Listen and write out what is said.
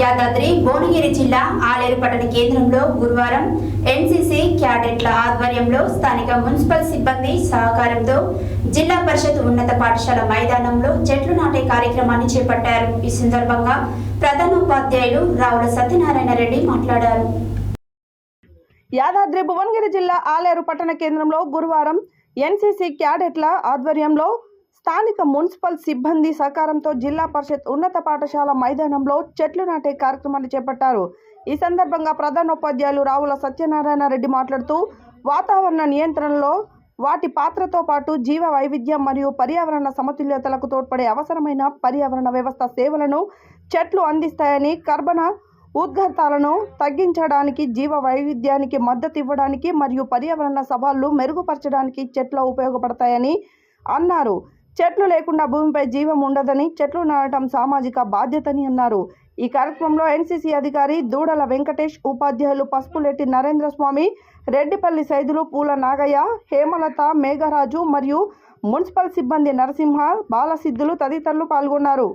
యాదాద్రి భువనగిరి జిల్లా ఆలేరు పట్టణ కేంద్రంలో గురువారం ఎన్సీసీ క్యాడెట్ల ఆధ్వర్యంలో స్థానిక మున్సిపల్ సిబ్బంది సహకారంతో జిల్లా పరిషత్ ఉన్నత పాఠశాల మైదానంలో చెట్లు నాటే కార్యక్రమాన్ని చేపట్టారు. ఈ సందర్భంగా ప్రధానోపాధ్యాయులు రావుల సత్యనారాయణ రెడ్డి మాట్లాడారు. యాదాద్రి భువనగిరి జిల్లా ఆలేరు పట్టణ కేంద్రంలో గురువారం ఎన్సీసీ క్యాడెట్ల ఆధ్వర్యంలో స్థానిక మున్సిపల్ సిబ్బంది సహకారంతో జిల్లా పరిషత్ ఉన్నత పాఠశాల మైదానంలో చెట్లు నాటే కార్యక్రమాన్ని చేపట్టారు. ఈ సందర్భంగా ప్రధానోపాధ్యాయులు రావుల సత్యనారాయణ రెడ్డి మాట్లాడుతూ వాతావరణ నియంత్రణలో వాటి పాత్రతో పాటు జీవ వైవిధ్యం మరియు పర్యావరణ సమతుల్యతలకు తోడ్పడే అవసరమైన పర్యావరణ వ్యవస్థ సేవలను చెట్లు అందిస్తాయని కర్బన ఉద్గతాలను తగ్గించడానికి జీవ వైవిధ్యానికి మద్దతు ఇవ్వడానికి మరియు పర్యావరణ సవాళ్ళు మెరుగుపరచడానికి చెట్లు ఉపయోగపడతాయని అన్నారు. చెట్లు లేకుండా భూమిపై జీవం ఉండదని చెట్లు నాటడం సామాజిక బాధ్యతని అన్నారు. ఈ కార్యక్రమంలో ఎన్సీసీ అధికారి దూడల వెంకటేష్ ఉపాధ్యాయులు పసుపులెట్టి నరేంద్ర స్వామి రెడ్డిపల్లి సైదులు పూల నాగయ్య హేమలత మేఘరాజు మరియు మున్సిపల్ సిబ్బంది నరసింహ బాలసిద్ధులు తదితరులు పాల్గొన్నారు.